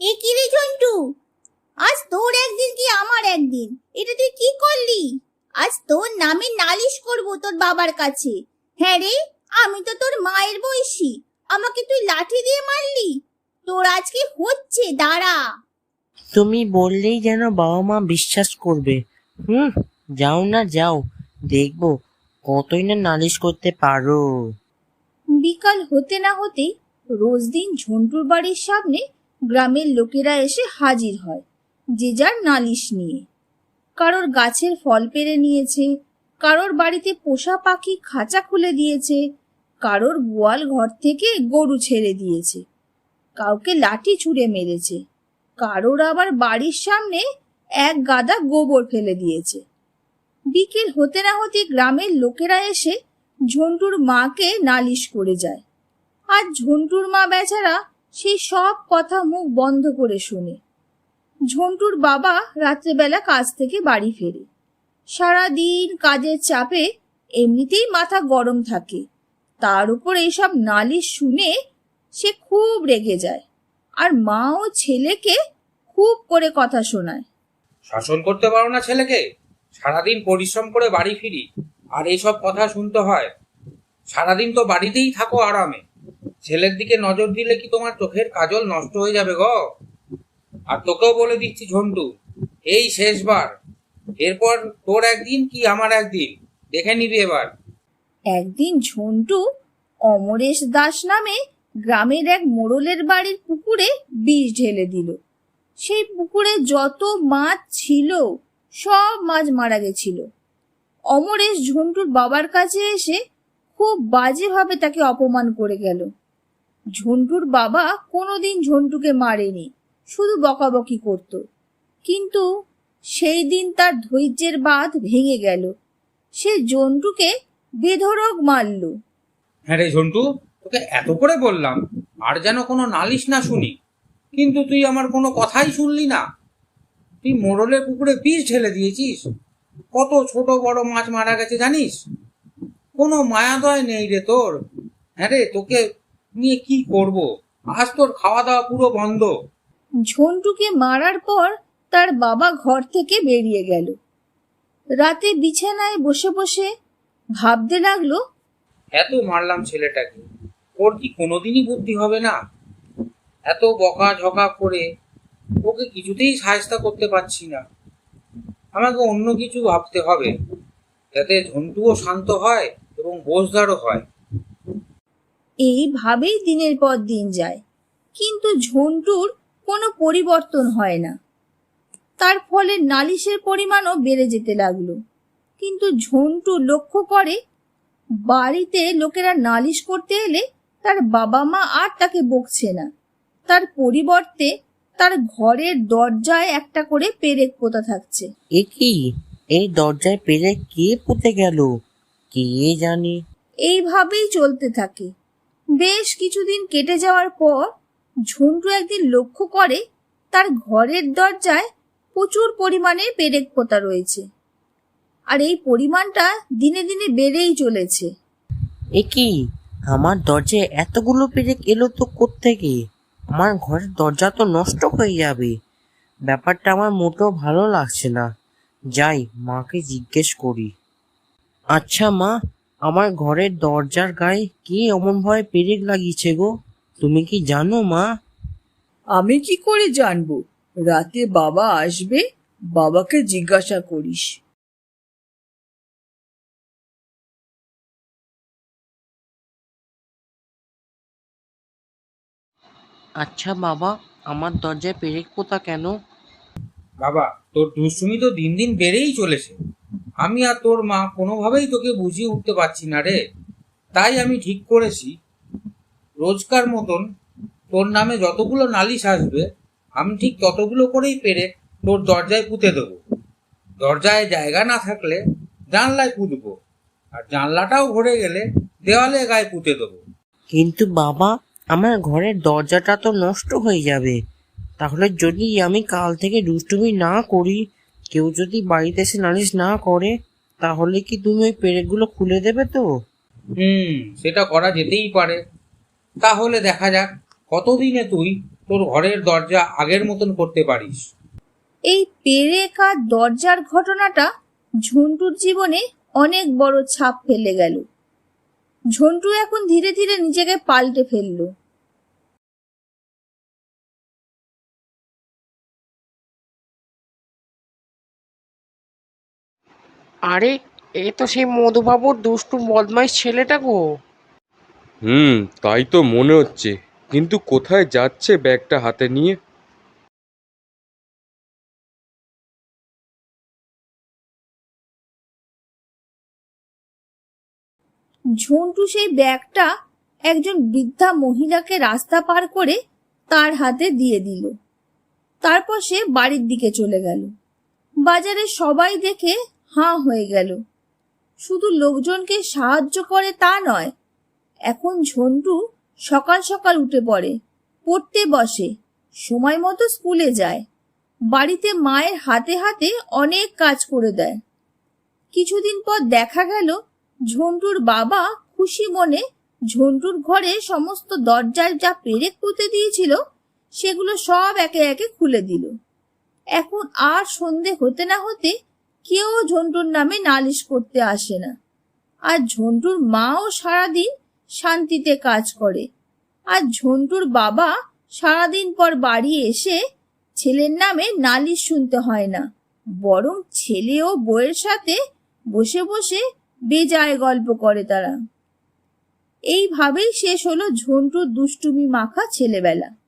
এ কি রে ঝন্টু? আজ তোর একদিন কি আমার একদিন? এটা তুই কি করলি? আজ তোর নামে নালিশ করব তোর বাবার কাছে। হ্যাঁ রে আমি তো তোর মায়ের বয়সী। আমাকে তুই লাঠি দিয়ে মারলি? তোর আজকে হচ্ছে দাঁড়া। তুমি বললেই যেন বাবা মা বিশ্বাস করবে। হুম যাও না যাও। দেখব কতই না নালিশ করতে পারো। বিকাল হতে না হতেই রোজ দিন ঝন্টুর বাড়ির সামনে গ্রামের লোকেরা এসে হাজির হয়, যে যার নালিশ নিয়ে। কারোর গাছের ফল পেরে নিয়েছে, কারোর বাড়িতে পোষা পাখি খাঁচা খুলে দিয়েছে, কারোর গোয়াল ঘর থেকে গরু ছেড়ে দিয়েছে, কাউকে লাঠি ছুঁড়ে মেরেছে, কারোর আবার বাড়ির সামনে এক গাদা গোবর ফেলে দিয়েছে। বিকেল হতে না হতে গ্রামের লোকেরা এসে ঝন্টুর মাকে নালিশ করে যায়। আর ঝন্টুর মা বেচারা সেই সব কথা মুখ বন্ধ করে শুনে। ঝন্টুর বাবা রাত্রেবেলা কাজ থেকে বাড়ি ফেরে। সারা দিন কাজের চাপে এমনিতেই মাথা গরম থাকে। তার উপর এইসব নালিশ শুনে সে খুব রেগে যায় আর মা ও ছেলেকে খুব করে কথা শোনায়। শাসন করতে পারো না ছেলেকে। সারাদিন পরিশ্রম করে বাড়ি ফিরি। আর এইসব কথা শুনতে হয়। সারাদিন তো বাড়িতেই থাকো আরামে। ছেলের দিকে নজর দিলে কি তোমার চোখের কাজল নষ্ট হয়ে যাবে গো? আর তোকেও বলে দিচ্ছি ঝন্টু, এই শেষবার। এরপর তোর একদিন কি আমার একদিন? দেখে নিবি এবার। একদিন ঝন্টু অমরেশ দাস নামে গ্রামের এক মোড়লের বাড়ির পুকুরে বিষ ঢেলে দিল। সেই পুকুরে যত মাছ ছিল, সব মাছ মারা গেছিল। অমরেশ ঝন্টুর বাবার কাছে এসে খুব বাজেভাবে তাকে অপমান করে গেল। ঝন্টুর বাবা কোনোদিন ঝন্টুকে মারেনি, শুধু বকাবকি করত। কিন্তু সেই দিন তার ধৈর্যের বাঁধ ভেঙে গেল। সে জন্টুকে বেধড়ক মারল। হ্যাঁ রে ঝন্টু, তোকে এত করে বললাম, আর যেন কোনো নালিশ না শুনি। কিন্তু তুই আমার কোনো কথাই শুনলি না। তুই মোড়লের পুকুরে বিষ ঢেলে দিয়েছিস। কত ছোট বড় মাছ মারা গেছে জানিস? কোনো মায়া দয় নেই রে তোর। হ্যাঁ রে, তোকে নিয়ে কি করব? আজ তোর খাওয়া দাওয়া পুরো বন্ধ। ঝন্টুকে মারার পর তার বাবা ঘর থেকে বেরিয়ে গেল। রাতে বিছানায় বসে বসে ভাবতে লাগল এত মারলাম ছেলেটাকে ওর কি কোনোদিনই বুদ্ধি হবে না? এত বকা ঝকা করে ওকে কিছুতেই সাহায্য করতে পারছি না। আমাকে অন্য কিছু ভাবতে হবে যাতে ঝন্টুও শান্ত হয় এবং বোঝদারও হয়। এইভাবেই দিনের পর দিন যায়। কিন্তু ঝন্টুর কোনো পরিবর্তন হয় না। তার ফলে নালিশের পরিমাণও বেড়ে যেতে লাগল। কিন্তু ঝন্টু লক্ষ্য করে বাড়িতে লোকেরা নালিশ করতে এলে তার বাবা মা আর তাকে বকছে না। তার পরিবর্তে তার ঘরের দরজায় একটা করে পেরেক পোতা থাকছে। এ কি? এই দরজায় পেরেক কে পুঁতে গেল? কে জানে? এইভাবেই চলতে থাকে। বেশ কিছুদিন কেটে যাওয়ার পর ঝন্টু একদিন লক্ষ্য করে তার ঘরের দরজায় প্রচুর পরিমাণে পেরেক পোতা রয়েছে। আর এই পরিমাণটা দিনে দিনে বেড়েই চলেছে। এ কি আমার দরজায় এতগুলো পেরেক এলো তো কোত্থেকে? আমার ঘরের দরজা তো নষ্ট হয়ে যাবে। ব্যাপারটা আমার মোটেও ভালো লাগছে না। যাই, মাকে জিজ্ঞেস করি। আচ্ছা মা আমার ঘরের দরজার গায়ে কে অমনভাবে পেরেক লাগিয়েছে গো? তুমি কি জানো মা? আমি কি করে জানব? রাতে বাবা আসবে বাবাকে জিজ্ঞাসা করিস। আচ্ছা বাবা আমার দরজায় পেরেক পোতা কেন? বাবা তোর দুষ্টুমি তো দিন দিন বেড়েই চলেছে। আমি আর তোর মা কোনোভাবেই তোকে বুঝিয়ে উঠতে পারছি না রে। তাই আমি ঠিক করেছি। রোজকার মতন তোর নামে যতগুলো নালিশ আসবে, আমি ঠিক ততগুলো করেই পেরে তোর দরজায় পুঁতে দেবো। দরজায় জায়গা না থাকলে জানলায় পুঁতবো আর জানলাটাও ভরে গেলে দেওয়ালে গায়ে পুঁতে দেবো। কিন্তু বাবা, আমার ঘরের দরজাটা তো নষ্ট হয়ে যাবে। তাহলে যদি আমি কাল থেকে দুষ্টুমি না করি কেউ যদি বাড়িতে এসে নালিশ না করে তাহলে কি তুমি ওই পেরেকগুলো খুলে দেবে তো? হুম সেটা করা যেতেই পারে। তাহলে দেখা যাক কতদিনে তুই তোর তোর ঘরের দরজা আগের মতন করতে পারিস? এই পেরেক আর দরজার ঘটনাটা ঝন্টুর জীবনে অনেক বড় ছাপ ফেলে গেল। ঝন্টু এখন ধীরে ধীরে নিজেকে পাল্টে ফেলল। আরে এ তো সেই মধুবাবুর দুষ্টু বদমাইশ ছেলেটা গো। হুম তাই তো মনে হচ্ছে। কিন্তু কোথায় যাচ্ছে ব্যাগটা হাতে নিয়ে? ঝন্টু সেই ব্যাগটা একজন বৃদ্ধা মহিলাকে রাস্তা পার করে তার হাতে দিয়ে দিল। তারপর সে বাড়ির দিকে চলে গেল। বাজারে সবাই দেখে হাঁ হয়ে গেল। শুধু লোকজনকে সাহায্য করে তা নয়, এখন ঝন্টু সকাল সকাল উঠে পড়ে, পড়তে বসে, সময় মতো স্কুলে যায়, বাড়িতে মায়ের হাতে হাতে অনেক কাজ করে দেয়। কিছুদিন পর দেখা গেল, ঝন্টুর বাবা খুশি মনে ঝন্টুর ঘরে সমস্ত দরজার যা পেরেক পুঁতে দিয়েছিল, সেগুলো সব একে একে খুলে দিল। এখন আর সন্ধে হতে না হতে কেউ ঝন্টুর নামে নালিশ করতে আসে না। আর ঝন্টুর মাও সারাদিন শান্তিতে কাজ করে। আর ঝন্টুর বাবা সারাদিন পর বাড়ি এসে ছেলের নামে নালিশ শুনতে হয় না। বরং ছেলে ও বউয়ের সাথে বসে বসে বেজায় গল্প করে তারা। এইভাবেই শেষ হলো ঝন্টুর দুষ্টুমি মাখা ছেলেবেলা।